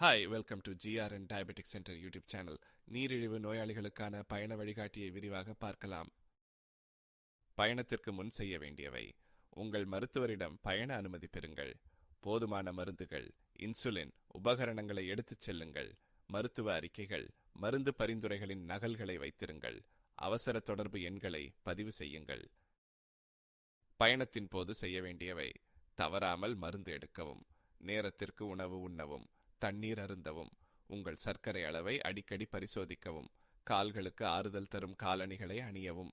Hi welcome to GRN diabetic centre YouTube channel நீரிழிவு நோயாளிகளுக்கான பயண வழிகாட்டியை விரிவாக பார்க்கலாம். பயணத்திற்கு முன் செய்ய வேண்டியவை. உங்கள் மருத்துவரிடம் பயண அனுமதி பெறுங்கள். போதுமான மருந்துகள் இன்சுலின் உபகரணங்களை எடுத்துச் செல்லுங்கள். மருத்துவ அறிக்கைகள் மருந்து பரிந்துரைகளின் நகல்களை வைத்திருங்கள். அவசர தொடர்பு எண்களை பதிவு செய்யுங்கள். பயணத்தின் போது செய்ய வேண்டியவை. தவறாமல் மருந்து எடுக்கவும். நேரத்திற்கு உணவு உண்ணவும். தண்ணீர் அருந்தவும் உங்கள் சர்க்கரை அளவை அடிக்கடி பரிசோதிக்கவும் கால்களுக்கு ஆறுதல் தரும் காலணிகளை அணியவும்.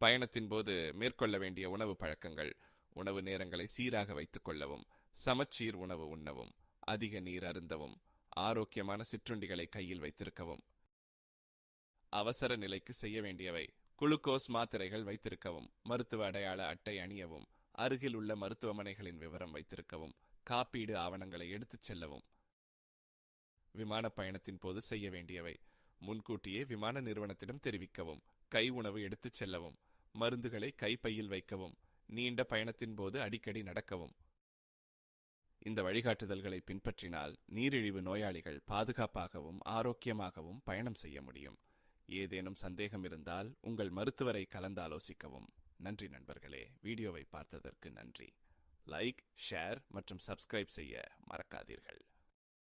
பயணத்தின் போது மேற்கொள்ள வேண்டிய உணவு பழக்கங்கள் உணவு நேரங்களை சீராக வைத்துக் கொள்ளவும் சமச்சீர் உணவு உண்ணவும் அதிக நீர் அருந்தவும் ஆரோக்கியமான சிற்றுண்டிகளை கையில் வைத்திருக்கவும். அவசர நிலைக்கு செய்ய வேண்டியவை குளுக்கோஸ் மாத்திரைகள் வைத்திருக்கவும் மருத்துவ அடையாள அட்டை அணியவும் அருகில் உள்ள மருத்துவமனைகளின் விவரம் வைத்திருக்கவும் காப்பீடு ஆவணங்களை எடுத்துச் செல்லவும். விமான பயணத்தின் போது செய்ய வேண்டியவை. முன்கூட்டியே விமான நிறுவனத்திடம் தெரிவிக்கவும். கை உணவு எடுத்துச் செல்லவும். மருந்துகளை கைப்பையில் வைக்கவும். நீண்ட பயணத்தின் போது அடிக்கடி நடக்கவும். இந்த வழிகாட்டுதல்களை பின்பற்றினால் நீரிழிவு நோயாளிகள் பாதுகாப்பாகவும் ஆரோக்கியமாகவும் பயணம் செய்ய முடியும். ஏதேனும் சந்தேகம் இருந்தால் உங்கள் மருத்துவரை கலந்தாலோசிக்கவும். நன்றி நண்பர்களே. வீடியோவை பார்த்ததற்கு நன்றி. லைக் ஷேர் மற்றும் சப்ஸ்கிரைப் செய்ய மறக்காதீர்கள்.